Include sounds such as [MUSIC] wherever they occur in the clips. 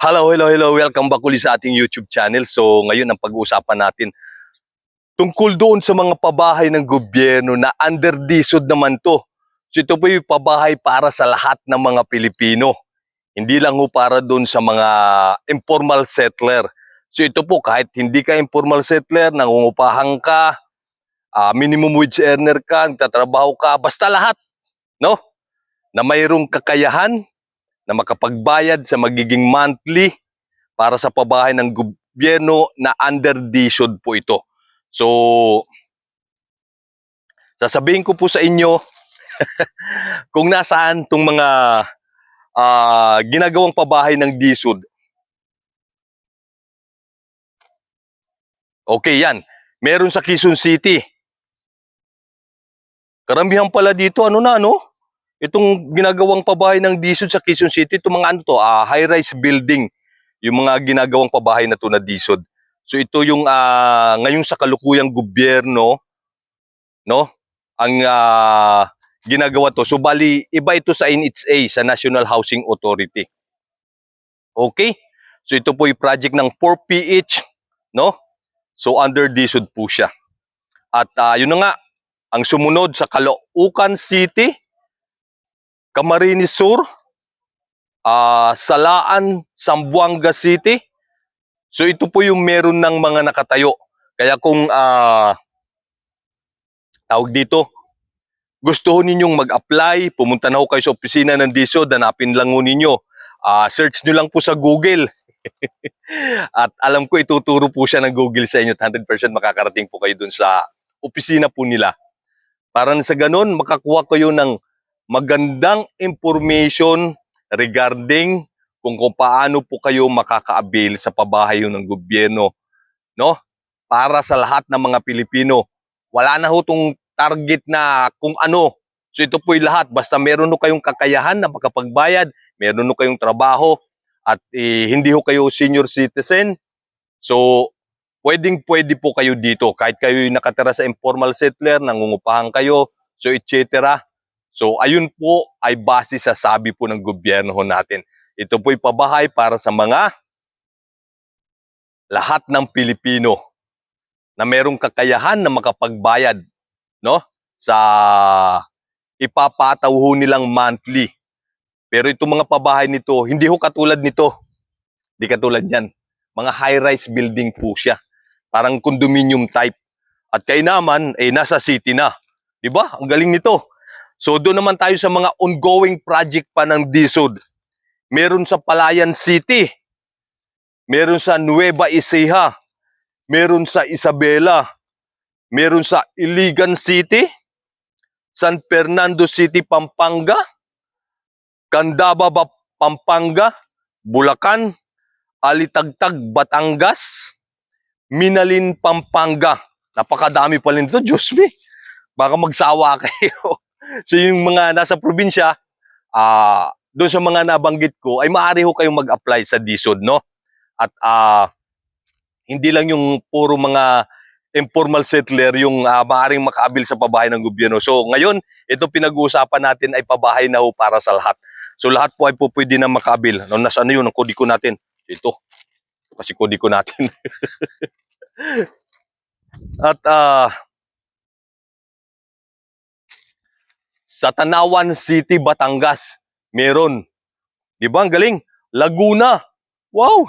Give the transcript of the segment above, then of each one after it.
Hello, hello, hello. Welcome back ulit sa ating YouTube channel. So, ngayon ang pag-uusapan natin tungkol doon sa mga pabahay ng gobyerno na under DSUD naman to. So, ito po yung pabahay para sa lahat ng mga Pilipino. Hindi lang ho para doon sa mga informal settler. So, ito po kahit hindi ka informal settler, nangungupahan ka, ah, minimum wage earner ka, nagtatrabaho ka, basta lahat, no? Na mayroong kakayahan na makapagbayad sa magiging monthly para sa pabahay ng gobyerno na under DSUD po ito. So, sasabihin ko po sa inyo [LAUGHS] kung nasaan tong mga ah, ginagawang pabahay ng DSUD. Okay, yan. Meron sa Quezon City. Karamihan pala dito, ano na, no? Itong ginagawang pabahay ng DSUD sa Quezon City, itong mga ano to, ah, high-rise building, yung mga ginagawang pabahay na to na DSUD. So ito yung ah, ngayong sa kalukuyang gobyerno, no? Ang ah, ginagawa to. So bali, iba ito sa NHA, sa National Housing Authority. Okay? So ito po yung project ng 4PH, no? So under DSUD po siya. At ah, yun na nga, ang sumunod sa Caloocan City, Camarines Sur, ah Salaan, Zamboanga City. So ito po yung meron ng mga nakatayo. Kaya kung ah tawag dito, gusto ninyong mag-apply, pumunta na ho kayo sa opisina ng DSO, danapin lang ho ninyo. Ah, search nyo lang po sa Google. [LAUGHS] At alam ko ituturo po siya ng Google sa inyo at 100% makakarating po kayo dun sa opisina po nila. Para sa ganun, makakuha kayo ng magandang information regarding kung, kung paano po kayo makaka-avail sa pabahay ng gobyerno, no? Para sa lahat ng mga Pilipino. Wala na ho tong target na kung ano. So ito po yung lahat. Basta meron ho kayong kakayahan na makapagbayad, meron ho kayong trabaho, at eh, hindi ho kayo senior citizen. So, pwedeng pwede po kayo dito. Kahit kayo nakatira sa informal settler, nangungupahan kayo, so etc. So ayun po ay base sa sabi po ng gobyerno natin. Ito po ay pabahay para sa mga lahat ng Pilipino na merong kakayahan na makapagbayad no sa ipapataw ho nilang monthly. Pero itong mga pabahay nito, hindi ho katulad nito. Hindi katulad yan. Mga high-rise building po siya. Parang condominium type. At kayo naman, eh, nasa city na. Di ba? Ang galing nito. So doon naman tayo sa mga ongoing project pa ng DSUD. Meron sa Palayan City. Meron sa Nueva Ecija. Meron sa Isabela. Meron sa Iligan City. San Fernando City, Pampanga. Candaba, Pampanga. Bulacan. Alitagtag, Batangas. Minalin, Pampanga. Napakadami pala nito, Diyos me. Baka magsawa [LAUGHS] kayo. So yung mga nasa probinsya, ah doon sa mga nabanggit ko, ay maaari ho kayong mag-apply sa DSUD, no? At ah hindi lang yung puro mga informal settler yung ah, maaaring makaabil sa pabahay ng gobyerno. So ngayon, ito pinag-uusapan natin ay pabahay na ho para sa lahat. So lahat po ay po pwede na makaabil. No, nasa ano yun, ang kodiko natin? Ito. Kasi kodiko natin. [LAUGHS] At ah sa Tanawan City, Batangas, meron. Di ba? Ang galing. Laguna. Wow.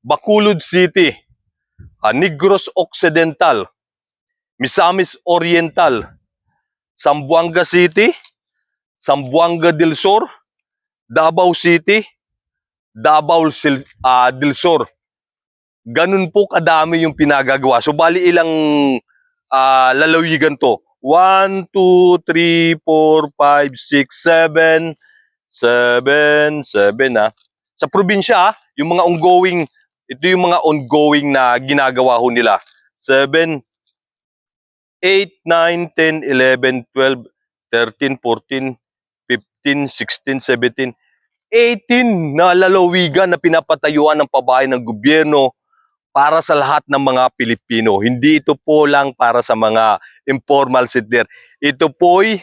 Bacolod City. ah, Negros Occidental. Misamis Oriental. Zamboanga City. Zamboanga del Sur. Davao City. Davao ah, del Sur. Ganun po kadami yung pinagagawa. So bali ilang ah, lalawigan to. 1, 2, 3, 4, 5, 6, 7, 7, 7 ah. Sa probinsya, ah, yung mga ongoing, ito yung mga ongoing na ginagawa ho nila. 7, 8, 9, 10, 11, 12, 13, 14, 15, 16, 17, 18 na lalawigan na pinapatayuan ng pabahay ng gobyerno para sa lahat ng mga Pilipino. Hindi ito po lang para sa mga informal settler. Ito po'y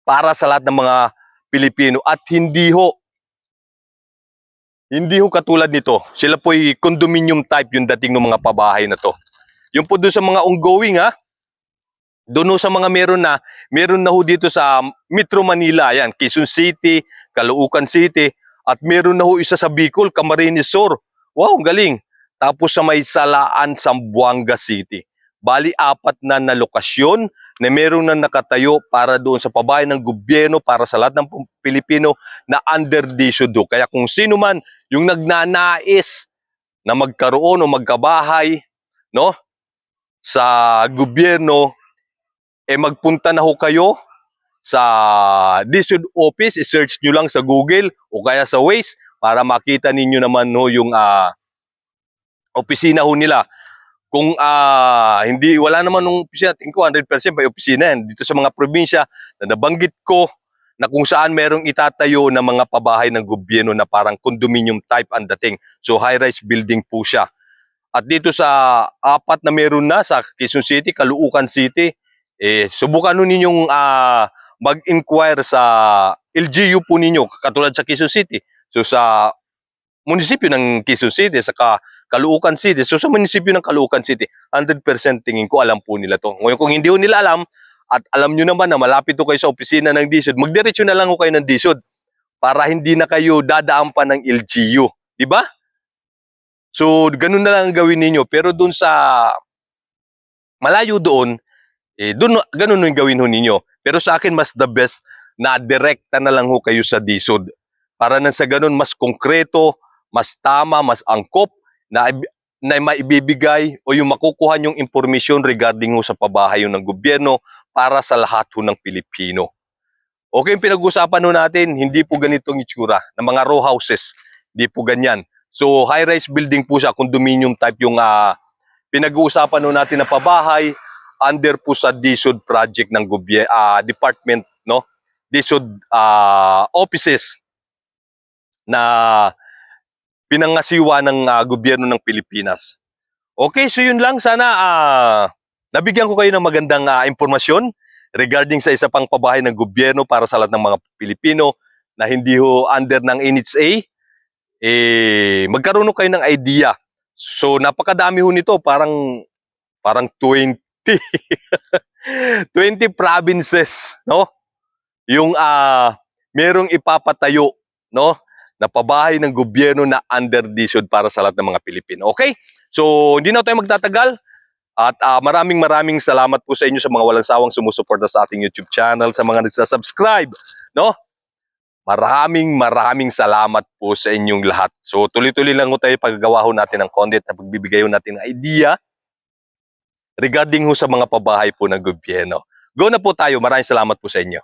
para sa lahat ng mga Pilipino at hindi ho hindi ho katulad nito. Sila po ay condominium type yung dating ng mga pabahay na to. Yung po doon sa mga ongoing ha, doon sa mga meron na, meron na ho dito sa Metro Manila, yan, Quezon City, Caloocan City, at meron na ho isa sa Bicol, Camarines Sur. Wow, galing. Tapos sa may Salaan, Zamboanga City. Bali, apat na na lokasyon na meron na nakatayo para doon sa pabahay ng gobyerno para sa lahat ng Pilipino na under DSUDO. Kaya kung sino man yung nagnanais na magkaroon o magkabahay no sa gobyerno eh magpunta na ho kayo sa DSUD office, i-search nyo lang sa Google o kaya sa Waze para makita ninyo naman no yung ah, opisina ho nila. Kung ah, hindi wala naman nung opisina, tingin ko 100% may opisina yan dito sa mga probinsya na nabanggit ko na kung saan merong itatayo na mga pabahay ng gobyerno na parang condominium type ang dating. So high-rise building po siya. At dito sa apat na meron na sa Quezon City, Caloocan City, eh subukan nun ninyong ah, mag-inquire sa LGU po ninyo katulad sa Quezon City. So sa munisipyo ng Quezon City, sa Ka- Caloocan City. So sa munisipyo ng Caloocan City, 100% tingin ko alam po nila to. Ngayon kung hindi ho nila alam, at alam nyo naman na malapit to kayo sa opisina ng DSUD, magdiretso na lang ho kayo ng DSUD para hindi na kayo dadaan pa ng LGU. Di ba? So, ganun na lang ang gawin ninyo. Pero doon sa malayo doon, eh, doon, ganun yung gawin ho ninyo. Pero sa akin, mas the best na direkta na lang ho kayo sa DSUD. Para nang sa ganun, mas konkreto, mas tama, mas angkop, na, na maibibigay o yung makukuha yung impormasyon regarding sa pabahay ng gobyerno para sa lahat ho ng Pilipino. Okay, pinag-usapan natin, hindi po ganitong itsura ng mga row houses. Hindi po ganyan. So, high-rise building po siya, condominium type yung ah, pinag-uusapan natin na pabahay under po sa DSUD project ng gobye, ah, department, no? DSUD ah, offices na pinangasiwa ng ah, gobyerno ng Pilipinas. Okay, so yun lang. Sana ah, nabigyan ko kayo ng magandang ah, impormasyon regarding sa isa pang pabahay ng gobyerno para sa lahat ng mga Pilipino na hindi ho under ng NHA. Eh, magkaroon kayo ng idea. So, napakadami ho nito. Parang, parang 20. 20 [LAUGHS] provinces, no? Yung ah merong ipapatayo, no? Na pabahay ng gobyerno na under DSUD para sa lahat ng mga Pilipino. Okay? So, hindi na tayo magtatagal. At ah, maraming maraming salamat po sa inyo sa mga walang sawang sumusuporta sa ating YouTube channel, sa mga nagsasubscribe, no? Maraming maraming salamat po sa inyong lahat. So tuloy-tuloy lang ho tayo paggagawa ho natin ng content na pagbibigay natin ng idea regarding ho sa mga pabahay po ng gobyerno. Go na po tayo. Maraming salamat po sa inyo.